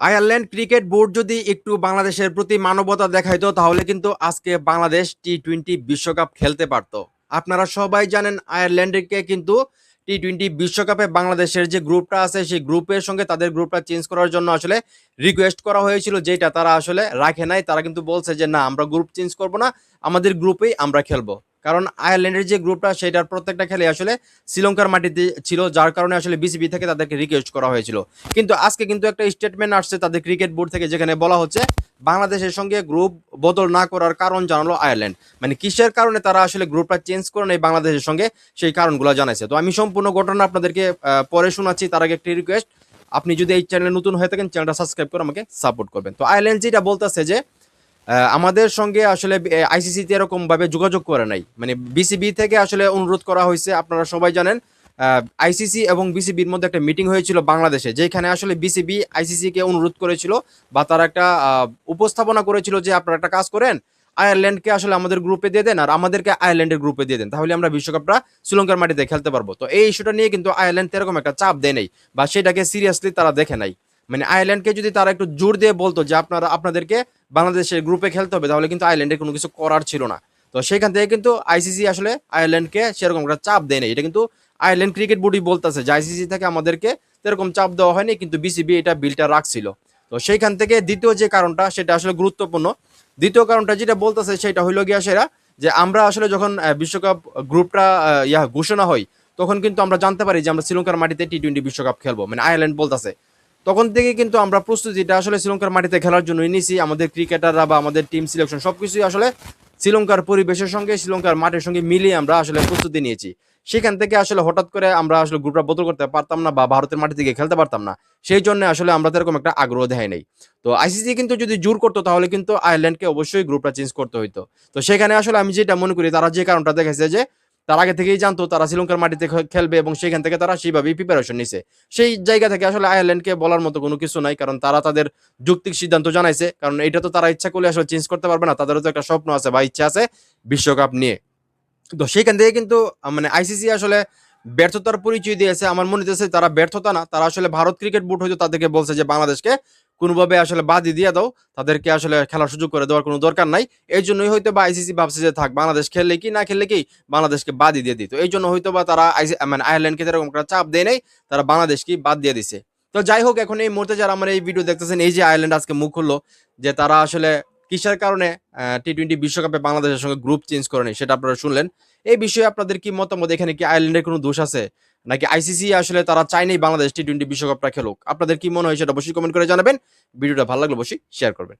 Ireland cricket board যদি একটু বাংলাদেশের প্রতি মানবতা দেখাইতো, তাহলে কিন্তু আজকে বাংলাদেশ টি টোয়েন্টি বিশ্বকাপ খেলতে পারতো। আপনারা সবাই জানেন আয়ারল্যান্ডকে কিন্তু টি টোয়েন্টি বিশ্বকাপে বাংলাদেশের যে গ্রুপটা আছে, সেই গ্রুপের সঙ্গে তাদের গ্রুপটা চেঞ্জ করার জন্য আসলে রিকোয়েস্ট করা হয়েছিল, যেটা তারা আসলে রাখে নাই। তারা কিন্তু বলছে যে, না, আমরা গ্রুপ চেঞ্জ করব না, আমাদের গ্রুপেই আমরা খেলব। কারণ আয়ারল্যান্ডের যে গ্রুপটা, সেটার প্রত্যেকটা খেলে আসলে শ্রীলঙ্কার মাটিতে ছিল, যার কারণে আসলে বিসিবি থেকে তাদেরকে রিকোয়েস্ট করা হয়েছিল। কিন্তু আজকে কিন্তু একটা স্টেটমেন্ট আসছে তাদের ক্রিকেট বোর্ড থেকে, যেখানে বলা হচ্ছে বাংলাদেশের সঙ্গে গ্রুপ বদল না করার কারণ জানালো আয়ারল্যান্ড। মানে কিসের কারণে তারা আসলে গ্রুপটা চেঞ্জ করে নেই বাংলাদেশের সঙ্গে, সেই কারণগুলো জানাইছে। তো আমি সম্পূর্ণ ঘটনা আপনাদেরকে পরে শোনাচ্ছি, তার আগে একটি রিকোয়েস্ট আপনি যদি এই চ্যানেলে নতুন হয়ে থাকেন চ্যানেলটা সাবস্ক্রাইব করে আমাকে সাপোর্ট করবেন। তো আয়ারল্যান্ড যেটা বলতেছে যে আমাদের সঙ্গে আসলে আইসিসিতে এরকম ভাবে যোগাযোগ করে নাই। মানে বিসিবি থেকে আসলে অনুরোধ করা হয়েছে, আপনারা সবাই জানেন আইসিসি এবং বিসিবির মধ্যে একটা মিটিং হয়েছিল বাংলাদেশে, যেখানে আসলে বিসিবি আইসিসি কে অনুরোধ করেছিল বা তারা একটা উপস্থাপনা করেছিল যে আপনারা একটা কাজ করেন, আয়ারল্যান্ডকে আসলে আমাদের গ্রুপে দিয়ে দেন আর আমাদেরকে আয়ারল্যান্ডের গ্রুপে দিয়ে দেন। তাহলে আমরা বিশ্বকাপটা শ্রীলঙ্কার মাটিতে খেলতে পারব। তো এই ইস্যুটা নিয়ে কিন্তু আয়ারল্যান্ড এরকম একটা চাপ দেয় নাই বা সেটাকে সিরিয়াসলি তারা দেখে নাই। মানে আয়ারল্যান্ডকে যদি তারা একটু জোর দিয়ে বলতো যে আপনারা, আপনাদেরকে বাংলাদেশের গ্রুপে খেলতে হবে, তাহলে কিন্তু আয়ারল্যান্ডের কোনো কিছু করার ছিল না। তো সেখান থেকে কিন্তু আইসিসি আসলে আয়ারল্যান্ডকে সেরকম একটা চাপ দেয় নাই। এটা কিন্তু আয়ারল্যান্ড ক্রিকেট বোর্ডই বলতেছে যে আইসিসি থেকে আমাদেরকে সেরকম চাপ দেওয়া হয়নি, কিন্তু বিসিবি এটা বিলটা রাখছিল। তো সেইখান থেকে দ্বিতীয় যে কারণটা, সেটা আসলে গুরুত্বপূর্ণ। দ্বিতীয় কারণটা যেটা বলতেছে, সেটা হইল গিয়া সেরা যে আমরা আসলে যখন বিশ্বকাপ গ্রুপটা ইয়া ঘোষণা হয়, তখন কিন্তু আমরা জানতে পারি যে আমরা শ্রীলঙ্কার মাটিতে টি টোয়েন্টি বিশ্বকাপ খেলব। মানে আয়ারল্যান্ড বলতেছে তখন থেকে কিন্তু আমরা প্রস্তুতিটা আসলে শ্রীলঙ্কার মাটিতে খেলার জন্য নিয়েছি আমাদের ক্রিকেটাররা বা আমাদের টিম সিলেকশন সবকিছুই আসলে শ্রীলঙ্কার পরিবেশের সঙ্গে, শ্রীলঙ্কার মাঠের সঙ্গে মিলিয়ে আমরা আসলে প্রস্তুতি নিয়েছি। সেখান থেকে আসলে হঠাৎ করে আমরা আসলে গ্রুপটা বদল করতে পারতাম না বা ভারতের মাটি থেকে খেলতে পারতাম না। সেই জন্য আসলে আমরা এরকম একটা আগ্রহ দেখাই নাই। তো আইসিসি কিন্তু যদি জোর করতো তাহলে কিন্তু আয়ারল্যান্ডকে অবশ্যই গ্রুপটা চেঞ্জ করতে হইতো। তো সেখানে আসলে আমি যেটা মনে করি তারা যে কারণটা দেখেছে যে তার আগে থেকেই জানতো তারা শ্রীলঙ্কার মাটিতে খেলবে এবং সেখান থেকে তারা সেইভাবেই প্রিপারেশন নিছে। সেই জায়গা থেকে আসলে আয়ারল্যান্ডকে বলার মতো কোনো কিছু নাই, কারণ তারা তাদের যুক্তিক সিদ্ধান্ত জানাইছে, কারণ এটা তো তারা ইচ্ছা করলে আসলে চেঞ্জ করতে পারবে না, তাদেরও তো একটা স্বপ্ন আছে বা ইচ্ছা আছে বিশ্বকাপ নিয়ে। তো সেখান থেকে কিন্তু মানে আইসিসি আসলে ব্যর্থতার পরিচয় দিয়েছে, আমার মনে হচ্ছে তারা ব্যর্থতা না, তারা আসলে ভারত ক্রিকেট বোর্ড হয়তো তাদেরকে বলছে যে বাংলাদেশকে কোনোভাবে আসলে বাদই দিয়ে দাও, তাদেরকে আসলে খেলার সুযোগ করে দেওয়ার কোনো দরকার নাই। এই জন্যই হয়তো বা আইসিসি ভাবছে যে থাক, বাংলাদেশ খেললে কি, না খেললে কি, বাংলাদেশকে বাদই দিয়ে দিত। এই জন্য হয়তো বা তারা আইসি মানে আয়ারল্যান্ডকে এরকম একটা চাপ দেয় নাই, তারা বাংলাদেশকে বাদ দিয়ে দিছে। তো যাই হোক, এখন এই মুহূর্তে যারা আমার এই ভিডিও দেখতেছেন, এই যে আয়ারল্যান্ড আজকে মুখ খুললো, যে তারা আসলে কিসের কারণে টি টোয়েন্টি বিশ্বকাপে বাংলাদেশের সঙ্গে গ্রুপ চেঞ্জ করেনি, সেটা আপনারা শুনলেন। এই বিষয়ে আপনাদের কি মতামত? এখানে কি আয়ারল্যান্ডের কোনো দোষ আছে? নাকি আইসিসি আসলে তারা চাইনি বাংলাদেশ টি টোয়েন্টি বিশ্বকাপটা খেলুক? আপনাদের কি মনে হয় সেটা অবশ্যই কমেন্ট করে জানাবেন। ভিডিওটা ভালো লাগলে অবশ্যই শেয়ার করবেন।